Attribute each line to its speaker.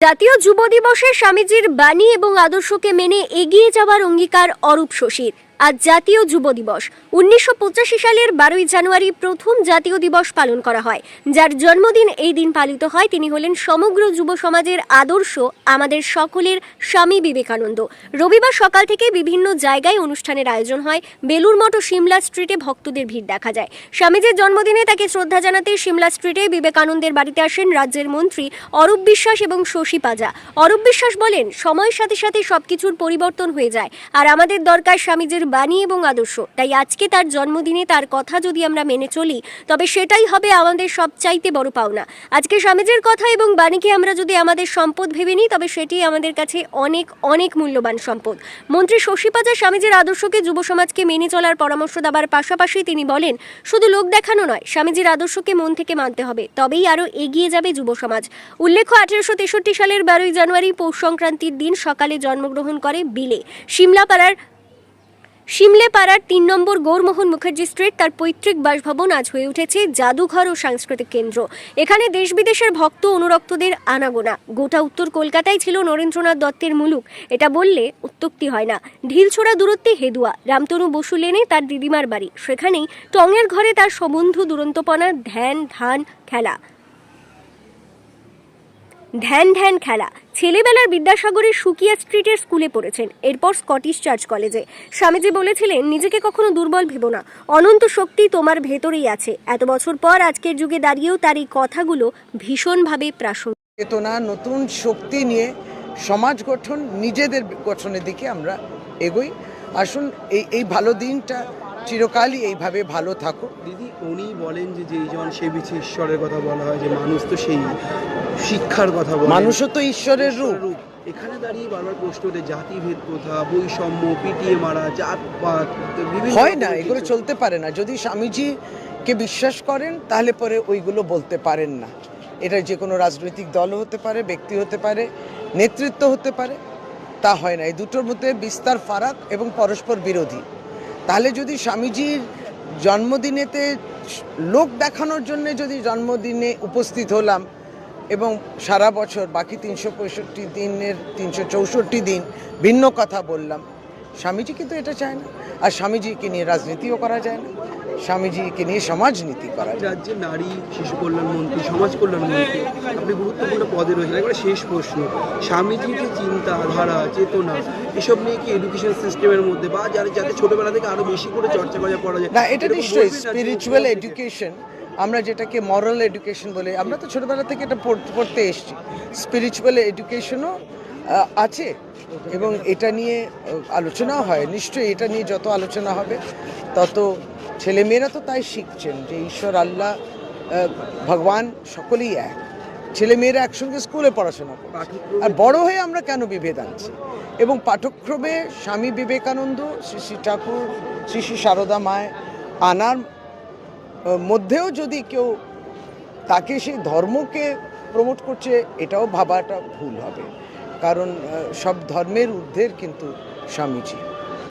Speaker 1: জাতীয় যুব দিবসে স্বামীজির বাণী এবং আদর্শকে মেনে এগিয়ে যাওয়ার অঙ্গীকার অরূপ শশীর। আজ জাতীয় যুব দিবস। উনিশশো পঁচাশি সালের বারোই জানুয়ারি প্রথম জাতীয় দিবস পালন করা হয়। যার জন্মদিন এই দিন পালিত হয়, তিনি হলেন সমগ্র যুব সমাজের আদর্শ, আমাদের সকলের স্বামী বিবেকানন্দ। রবিবার সকাল থেকে বিভিন্ন জায়গায় অনুষ্ঠানের আয়োজন হয়। বেলুর মঠ সিমলা স্ট্রিটে ভক্তদের ভিড় দেখা যায়। স্বামীজির জন্মদিনে তাকে শ্রদ্ধা জানাতে সিমলা স্ট্রিটে বিবেকানন্দের বাড়িতে আসেন রাজ্যের মন্ত্রী অরূপ বিশ্বাস এবং শশী পাজা। অরূপ বিশ্বাস বলেন, সময়ের সাথে সাথে সবকিছুর পরিবর্তন হয়ে যায়। আর আমাদের দরকার স্বামীজির বাণী এবং আদর্শ। তাই আজকে তার জন্মদিনে তার কথা যদি আমরা মেনে চলি, তবে সেটাই হবে আমাদের সবচাইতে বড় পাওনা। আজকে স্বামীজির কথা এবং বাণীকে আমরা যদি আমাদের সম্পদ ভেবে নিই, তবে সেটি আমাদের কাছে অনেক অনেক মূল্যবান সম্পদ। মন্ত্রী শশী পাজা স্বামীজির আদর্শকে যুব সমাজকে মেনে চলার পরামর্শ দেওয়ার পাশাপাশি তিনি বলেন, শুধু লোক দেখানো নয়, স্বামীজির আদর্শকে মন থেকে মানতে হবে। তবেই আরও এগিয়ে যাবে যুব সমাজ। উল্লেখ্য, আঠেরোশো তেষট্টি সালের বারোই জানুয়ারি পৌষ সংক্রান্তির দিন সকালে জন্মগ্রহণ করে বিলে। সিমলাপাড়ার সিমলেপাড়ার তিন নম্বর গৌরমোহন মুখার্জি স্ট্রিট তার পৈতৃক বাসভবন আজ হয়ে উঠেছে জাদুঘর ও সাংস্কৃতিক কেন্দ্র। এখানে দেশ বিদেশের ভক্ত অনুরক্তদের আনাগোনা। গোটা উত্তর কলকাতায় ছিল নরেন্দ্রনাথ দত্তের মুলুক। এটা বললে উত্তক্তি হয় না। ঢিলছোড়া দূরত্বে হেদুয়া। রামতনু বসু লেনে তার দিদিমার বাড়ি। সেখানেই টঙের ঘরে তার সম্বন্ধু দুরন্তপনা ধ্যান, ধান, খেলা। ধ্যান ধ্যান খেলা। ছেলেবেলার বিদ্যাসাগরের সুকিয়া স্ট্রিটের স্কুলে পড়েছেন। এরপর স্কটিশ চার্চ কলেজে। স্বামীজি বলেছিলেন, নিজেকে কখনো দুর্বল ভেবো না। অনন্ত শক্তি তোমার ভেতরেই আছে। এত বছর পর আজকের যুগে দাঁড়িয়েও তার এই কথাগুলো ভীষণভাবে প্রাসঙ্গিক।
Speaker 2: চেতনা, নতুন শক্তি নিয়ে সমাজ গঠন নিজেদের গঠনের দিকে আমরা এগোই। আসুন, এই এই ভালো দিনটা চিরকালই এইভাবে ভালো থাকুক
Speaker 3: দিদি উনি বলেন যে যেই জন সে বিছে ঈশ্বরের কথা বলা হয় যে মানুষ তো সেই শিক্ষার কথা বলে।
Speaker 2: মানুষও তো ঈশ্বরের রূপ।
Speaker 3: এখানে দাঁড়িয়ে বারবার প্রশ্ন ওঠে জাতিভেদ প্রথা বৈষম্য পিটিয়ে মারা জাতপাত
Speaker 2: হয় না এগুলো চলতে পারে না। যদি স্বামীজিকে বিশ্বাস করেন তাহলে পরে ওইগুলো বলতে পারেন না। এটা যে কোনো রাজনৈতিক দল হতে পারে ব্যক্তি হতে পারে নেতৃত্ব হতে পারে তা হয় না। এই দুটোর মধ্যে বিস্তার ফারাক এবং পরস্পর বিরোধী। তাহলে যদি স্বামীজির জন্মদিনেতে লোক দেখানোর জন্য যদি জন্মদিনে উপস্থিত হলাম এবং সারা বছর বাকি তিনশো পঁয়ষট্টি দিনের তিনশো চৌষট্টি দিন ভিন্ন কথা বললাম, স্বামীজি কিন্তু এটা চায় না। আর স্বামীজিকে নিয়ে রাজনীতিও করা যায় না। স্বামীজিকে নিয়ে সমাজনীতি করা
Speaker 3: রাজ্যে নারী শিশু কল্যাণ মন্ত্রী সমাজ কল্যাণ মন্ত্রী আপনি গুরুত্বপূর্ণ পদে রয়েছেন। একবারে শেষ প্রশ্ন। স্বামীজির যে চিন্তা ধারা চেতনা এসব নিয়ে কি এডুকেশন সিস্টেমের মধ্যে বা যারা যাতে ছোটবেলা থেকে আরও বেশি করে চর্চা করা পড়া যায়
Speaker 2: না এটা নিশ্চয়ই স্পিরিচুয়াল এডুকেশন আমরা যেটাকে মরাল এডুকেশন বলে আমরা তো ছোটবেলা থেকে এটা পড়- পড়তে এসেছি। স্পিরিচুয়াল এডুকেশনও আছে এবং এটা নিয়ে আহ, আলোচনাও হয়। নিশ্চয়ই এটা নিয়ে যত আলোচনা হবে তত ছেলেমেয়েরা তো তাই শিখছেন যে ঈশ্বর আল্লাহ ভগবান সকলেই এক। ছেলেমেয়েরা একসঙ্গে স্কুলে পড়াশোনা করে আর বড় হয়ে আমরা কেন বিভেদ আনছি? এবং পাঠক্রমে স্বামী বিবেকানন্দ শ্রী শ্রী ঠাকুর শ্রী শ্রী সারদা মায় আনার মধ্যেও যদি কেউ তাকে সেই ধর্মকে প্রমোট করছে এটাও ভাবাটা ভুল হবে। কারণ সব ধর্মের ঊর্ধ্বের কিন্তু স্বামীজি।